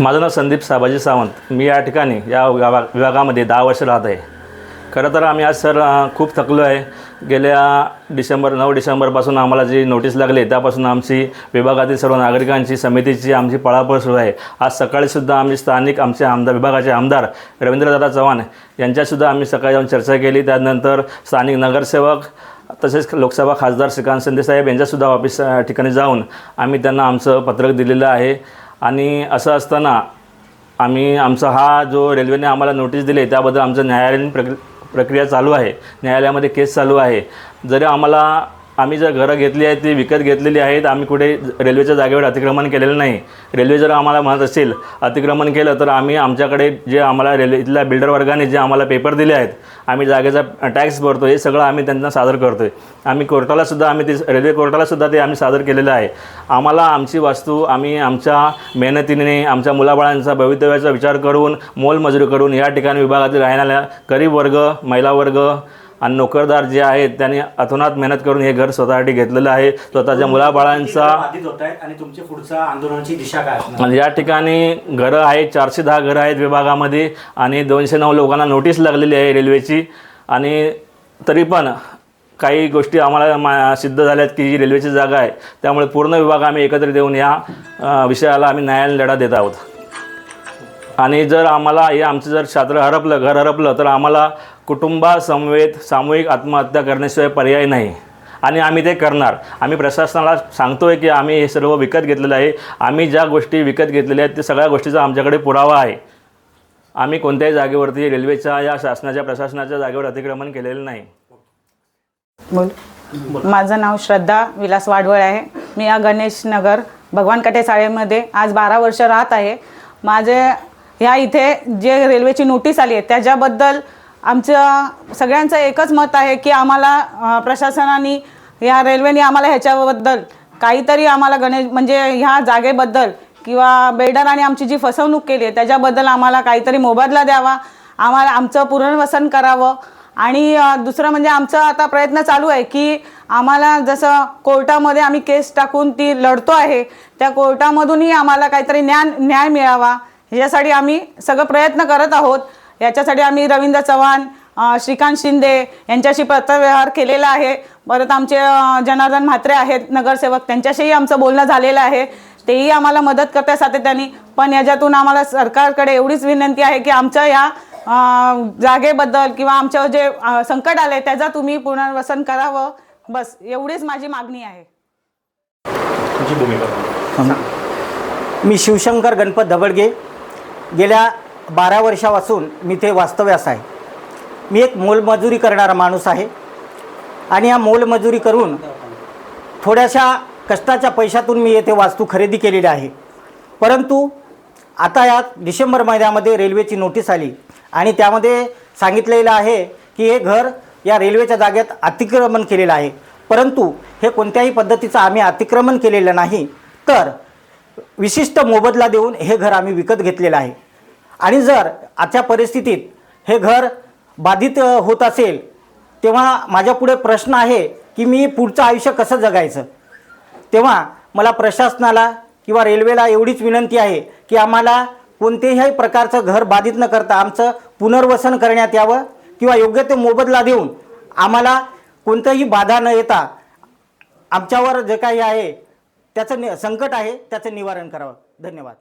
माझं नाव संदीप साबाजी सावंत. मी या ठिकाणी या विभागामध्ये दहा वर्ष राहत आहे. खरं तर आम्ही आज सर खूप थकलो आहे. गेल्या डिसेंबर नऊ डिसेंबरपासून आम्हाला जी नोटीस लागली त्यापासून आमची विभागातील सर्व नागरिकांची समितीची आमची पळापळ सुरू आहे. आज सकाळीसुद्धा आम्ही स्थानिक आमचे आमदार विभागाचे आमदार रवींद्रदादा चव्हाण यांच्यासुद्धा आम्ही सकाळी जाऊन चर्चा केली. त्यानंतर स्थानिक नगरसेवक तसेच लोकसभा खासदार श्रीकांत शिंदेसाहेब यांच्यासुद्धा ऑफिस ठिकाणी जाऊन आम्ही त्यांना आमचं पत्रक दिलेलं आहे. आणि असं असताना आम्ही आमचा हा जो रेल्वेने आम्हाला नोटीस दिली त्याबद्दल आमचं न्यायालयीन प्रक्रि प्रक्रिया चालू आहे. न्यायालयामध्ये केस चालू आहे. जरी आम्हाला आम्ही जर घरं घेतली आहेत ती विकत घेतलेली आहेत आम्ही कुठे रेल्वेच्या जागेवर अतिक्रमण केलेलं नाही. रेल्वे जर आम्हाला म्हणत असेल अतिक्रमण केलं तर आम्ही आमच्याकडे जे आम्हाला रेल्वे इथल्या बिल्डर वर्गाने जे आम्हाला पेपर दिले आहेत आम्ही जागेचा टॅक्स भरतो हे सगळं आम्ही त्यांना सादर करतो आहे आम्ही कोर्टालासुद्धा आम्ही ते रेल्वे कोर्टालासुद्धा ते आम्ही सादर केलेलं आहे. आम्हाला आमची वास्तू आम्ही आमच्या मेहनतीने आमच्या मुलाबाळांचा भवितव्याचा विचार करून मोलमजुरी करून या ठिकाणी विभागातील राहणाऱ्या गरीब वर्ग महिला वर्ग आणि नोकरदार जे आहेत त्यांनी अथोनात मेहनत करून हे घर स्वतःसाठी घेतलेलं आहे. स्वतःच्या मुलाबाळांचा आहेत आणि तुमच्या आंदोलनाची दिशा काय या ठिकाणी घरं आहेत चारशे दहा घरं आहेत विभागामध्ये आणि दोनशे नऊ लोकांना नोटीस लागलेली आहे रेल्वेची आणि तरी पण काही गोष्टी आम्हाला मा सिद्ध झाल्यात की ही रेल्वेची जागा आहे. त्यामुळे पूर्ण विभाग आम्ही एकत्रित येऊन या विषयाला आम्ही न्यायालयीन लढा देत आहोत. आणि जर आम्हाला हे आमचं जर छात्र हरपलं घर हरपलं तर आम्हाला कुटुंबासमवेत सामूहिक आत्महत्या करण्याशिवाय पर्याय नाही. आणि आम्ही ते करणार. आम्ही प्रशासनाला सांगतो आहे की आम्ही हे सर्व विकत घेतलेलं आहे. आम्ही ज्या गोष्टी विकत घेतलेल्या आहेत ते सगळ्या गोष्टीचा आमच्याकडे पुरावा आहे. आम्ही कोणत्याही जागेवरती रेल्वेच्या या शासनाच्या प्रशासनाच्या जागेवर अतिक्रमण केलेलं नाही. बोल. माझं नाव श्रद्धा विलास वाडवळ आहे. मी या गणेश नगर भगवान कटे शाळेमध्ये आज बारा वर्ष राहत आहे. माझे ह्या इथे जे रेल्वेची नोटीस आली आहे त्याच्याबद्दल आमचं सगळ्यांचं एकच मत आहे की आम्हाला प्रशासनाने या रेल्वेने आम्हाला ह्याच्याबद्दल काहीतरी आम्हाला गणेश म्हणजे ह्या जागेबद्दल किंवा बेडराने आमची जी फसवणूक केली आहे त्याच्याबद्दल आम्हाला काहीतरी मोबदला द्यावा आम्हाला आमचं पुनर्वसन करावं. आणि दुसरं म्हणजे आमचा आता प्रयत्न चालू आहे की आम्हाला जसं कोर्टामध्ये आम्ही केस टाकून ती लढतो आहे त्या कोर्टामधूनही आम्हाला काहीतरी ज्ञान न्याय मिळावा. ह्याच्यासाठी आम्ही सगळं प्रयत्न करत आहोत. याच्यासाठी आम्ही रवींद्र चव्हाण श्रीकांत शिंदे यांच्याशी पत्रव्यवहार केलेला आहे. परत आमचे जनार्दन म्हात्रे आहेत नगरसेवक. त्यांच्याशीही आमचं बोलणं झालेलं आहे. तेही आम्हाला मदत करतात सातत्याने पण याच्यातून आम्हाला सरकारकडे एवढीच विनंती आहे की आमच्या या जागेबद्दल किंवा आमचं जे संकट आलंय त्याचा तुम्ही पुनर्वसन करावं. बस एवढीच माझी मागणी आहे. भूमिका. मी शिवशंकर गणपत धबडगे. गेल्या बारा वर्षापासून मी ते वास्तव्यास आहे. मी एक मोलमजुरी करणारा माणूस आहे. आणि या मोलमजुरी करून थोड्याशा कष्टाच्या पैशातून मी येथे वास्तू खरेदी केलेली आहे. परंतु आता या डिसेंबर महिन्यामध्ये रेल्वेची नोटीस आली आणि त्यामध्ये सांगितलेलं आहे की हे घर या रेल्वेच्या जागेत अतिक्रमण केलेलं आहे. परंतु हे कोणत्याही पद्धतीचं आम्ही अतिक्रमण केलेलं नाही तर विशिष्ट मोबदला देऊन हे घर आम्ही विकत घेतलेलं आहे. आणि जर आजच्या परिस्थितीत हे घर बाधित होत असेल तेव्हा माझ्यापुढे प्रश्न आहे की मी पुढचं आयुष्य कसं जगायचं? तेव्हा मला प्रशासनाला किंवा रेल्वेला एवढीच विनंती आहे की आम्हाला कोणतेही प्रकारचं घर बाधित न करता आमचं पुनर्वसन करण्यात यावं किंवा योग्य ते मोबदला देऊन आम्हाला कोणतंही बाधा न येता आमच्यावर जे काही आहे त्याचं नि संकट आहे त्याचं निवारण करावं. धन्यवाद.